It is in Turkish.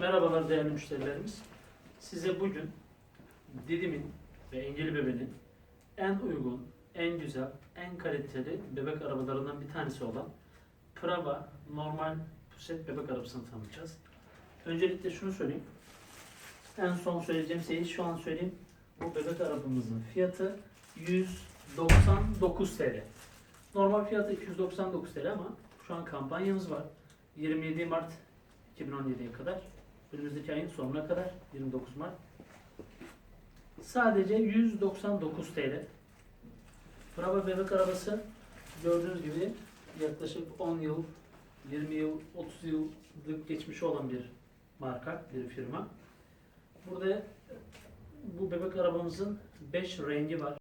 Merhabalar değerli müşterilerimiz. Size bugün Didim'in ve Engeli Bebe'nin en uygun, en güzel, en kaliteli bebek arabalarından bir tanesi olan Prava normal puset bebek arabasını tanıtacağız. Öncelikle şunu söyleyeyim. En son söyleyeceğim şeyi şu an söyleyeyim. Bu bebek arabamızın fiyatı 199 TL. Normal fiyatı 299 TL ama şu an kampanyamız var. 27 Mart 2017'ye kadar. Önümüzdeki ayın sonuna kadar 29 Mart. Sadece 199 TL. Bravo bebek arabası gördüğünüz gibi yaklaşık 10 yıl, 20 yıl, 30 yıllık geçmişi olan bir marka, bir firma. Burada bu bebek arabamızın 5 rengi var.